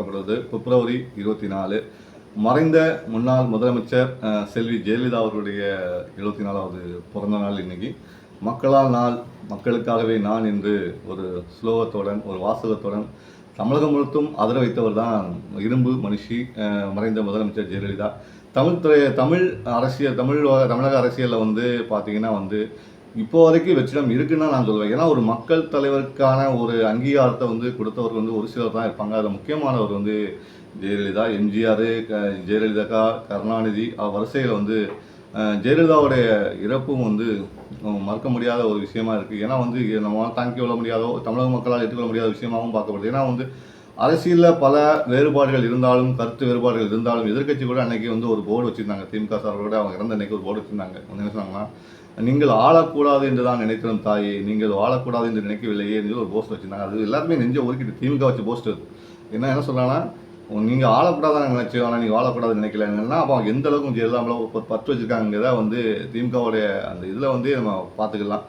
பார்க்கப்படுவது பிப்ரவரி இருபத்தி நாலு. மறைந்த முன்னாள் முதலமைச்சர் செல்வி ஜெயலலிதா அவர்களுடைய எழுபத்தி நாலாவது பிறந்த நாள் இன்னைக்கு. மக்களால் நாள் மக்களுக்காகவே நான் என்று ஒரு ஸ்லோகத்துடன் ஒரு வாசகத்துடன் தமிழகம் முழுத்தும் ஆதரவு வைத்தவர் தான் இரும்பு மனுஷி மறைந்த முதலமைச்சர் ஜெயலலிதா. தமிழ் துறை தமிழ் அரசியல் தமிழ் தமிழக அரசியலில் வந்து பார்த்தீங்கன்னா வந்து இப்போ வரைக்கும் வெற்றிடம் இருக்குன்னா நான் சொல்லுவேன். ஏன்னா ஒரு மக்கள் தலைவருக்கான ஒரு அங்கீகாரத்தை வந்து கொடுத்தவர் வந்து ஒரு சிலர் தான் இருப்பாங்க. அதில் முக்கியமானவர் வந்து ஜெயலலிதா எம்ஜிஆர் ஜெயலலிதா கருணாநிதி அவ வரிசையில் வந்து ஜெயலலிதாவுடைய இறப்பும் வந்து மறக்க முடியாத ஒரு விஷயமா இருக்குது ஏன்னா வந்து நம்ம நம்மளால் தாங்கிக் கொள்ள முடியாதோ தமிழக மக்களால் ஏற்றுக்கொள்ள முடியாத விஷயமாகவும் பார்க்கப்படுது. ஏன்னா வந்து அரசியலில் பல வேறுபாடுகள் இருந்தாலும் கருத்து வேறுபாடுகள் இருந்தாலும் எதிர்க்கட்சி கூட அன்னைக்கு வந்து ஒரு போர்டு வச்சிருந்தாங்க. திமுக சார்போட அவங்க இறந்த அன்னைக்கு ஒரு போர்டு வச்சிருந்தாங்க. வந்து என்ன சொன்னாங்கன்னா நீங்கள் ஆளக்கூடாது என்று தான் நினைக்கிறோம் தாயே. நீங்கள் வாழக்கூடாது என்று நினைக்கவில்லையே என்று ஒரு போஸ்ட் வச்சுருந்தாங்க. அது எல்லாருமே நெஞ்ச ஒதுக்கிட்டு திமுக வச்சு போஸ்ட் என்ன என்ன சொன்னாங்கன்னா நீங்கள் ஆளக்கூடாதான் நினைச்சோம் ஆனால் நீங்கள் வாழக்கூடாது நினைக்கலன்னா அப்போ அவங்க எந்த அளவுக்கு கொஞ்சம் இல்லாமல் பற்று வச்சுருக்காங்கிறத வந்து திமுகவுடைய அந்த இதில் வந்து நம்ம பார்த்துக்கலாம்.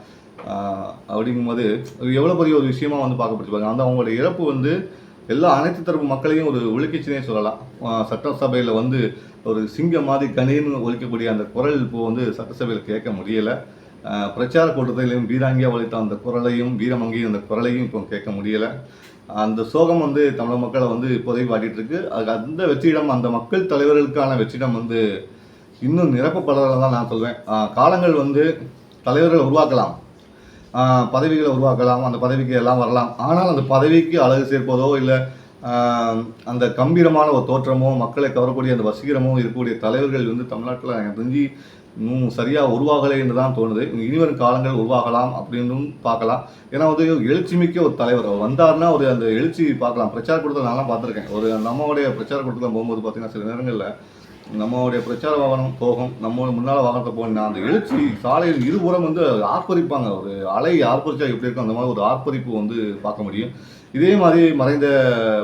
அப்படிங்கும்போது எவ்வளோ பெரிய ஒரு விஷயமா வந்து பார்க்கப்பட்டிருப்பாங்க அந்த அவங்களுடைய இறப்பு வந்து எல்லா அனைத்து தரப்பு மக்களையும் ஒரு ஒழுக்கிச்சுனே சொல்லலாம். சட்டசபையில் வந்து ஒரு சிங்க மாதிரி கணீர்னு ஒழிக்கக்கூடிய அந்த குரல் இப்போ வந்து சட்டசபையில் கேட்க முடியலை. பிரச்சார கூட்டத்திலையும் வீராங்கியா ஒழித்த அந்த குரலையும் வீரமங்கியும் அந்த குரலையும் இப்போ கேட்க முடியலை. அந்த சோகம் வந்து தமிழக மக்களை வந்து இப்போதைக்கு வாட்டிட்டு இருக்கு அந்த வெற்றிடம் அந்த மக்கள் தலைவர்களுக்கான வெற்றிடம் வந்து இன்னும் நிரப்பப்படலை தான் நான் சொல்வேன். காலங்கள் வந்து தலைவர்களை உருவாக்கலாம். பதவிகளை உருவாக்கலாம் அந்த பதவிக்கு எல்லாம் வரலாம். ஆனால் அந்த பதவிக்கு அழகு சேர்ப்பதோ இல்லை அந்த கம்பீரமான ஒரு தோற்றமோ மக்களை கவரக்கூடிய அந்த வசீகரமோ இருக்கக்கூடிய தலைவர்கள் வந்து தமிழ்நாட்டில் எனக்கு தெரிஞ்சு இன்னும் சரியாக உருவாகலை என்று தான் தோணுது. இனிவரும் காலங்கள் உருவாகலாம் அப்படின்னும் பார்க்கலாம். ஏன்னா வந்து எழுச்சிமிக்க ஒரு தலைவர். அவர் வந்தாருன்னா ஒரு அந்த எழுச்சி பார்க்கலாம். பிரச்சார கூட்டத்தில் நான்லாம் பார்த்துருக்கேன். ஒரு நம்மளுடைய பிரச்சார கூட்டத்தில் போகும்போது பார்த்தீங்கன்னா சில நேரங்களில் நம்மளுடைய பிரச்சார வாகனம் போகும் நம்ம முன்னால் வாகனத்தை போனா அந்த எழுச்சி சாலையில் இருபுறம் வந்து ஆர்ப்பரிப்பாங்க. ஒரு அலை ஆர்ப்பரிச்சா எப்படி இருக்கும்? அந்த மாதிரி ஒரு ஆர்ப்பரிப்பு வந்து பார்க்க முடியும். இதே மாதிரி மறைந்த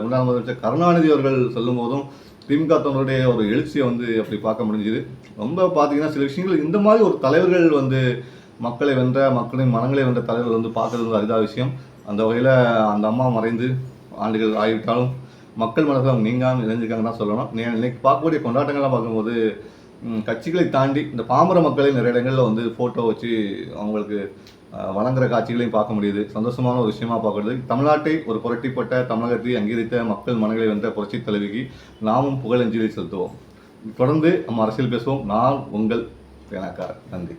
முன்னாள் முதலமைச்சர் கருணாநிதி அவர்கள் சொல்லும் போதும் திமுக தொண்டருடைய ஒரு எழுச்சியை வந்து அப்படி பார்க்க முடிஞ்சுது. ரொம்ப பார்த்தீங்கன்னா சில விஷயங்கள் இந்த மாதிரி ஒரு தலைவர்கள் வந்து மக்களை வென்ற மக்களின் மனங்களை வென்ற தலைவர்கள் வந்து பார்க்கறது வந்து அரிதா விஷயம். அந்த வகையில் அந்த அம்மா மறைந்து ஆண்டுகள் ஆகிவிட்டாலும் மக்கள் மனதில் அவங்க நீங்காமல் இணைஞ்சிருக்காங்க தான் சொல்லணும். நீ இன்னைக்கு பார்க்கக்கூடிய கொண்டாட்டங்கள்லாம் பார்க்கும்போது கட்சிகளை தாண்டி இந்த பாமர மக்களை நிறைய இடங்களில் வந்து ஃபோட்டோ வச்சு அவங்களுக்கு வழங்குற காட்சிகளையும் பார்க்க முடியுது. சந்தோஷமான ஒரு விஷயமா பார்க்கறது. தமிழ்நாட்டை ஒரு புரட்டிப்பட்ட தமிழகத்தை அங்கீகரித்த மக்கள் மனங்களை வென்ற புரட்சி தலைவிக்கு நாமும் புகழஞ்சலி செலுத்துவோம். தொடர்ந்து நம்ம அரசியல் பேசுவோம். நான் உங்கள் பேனாக்காரர் நன்றி.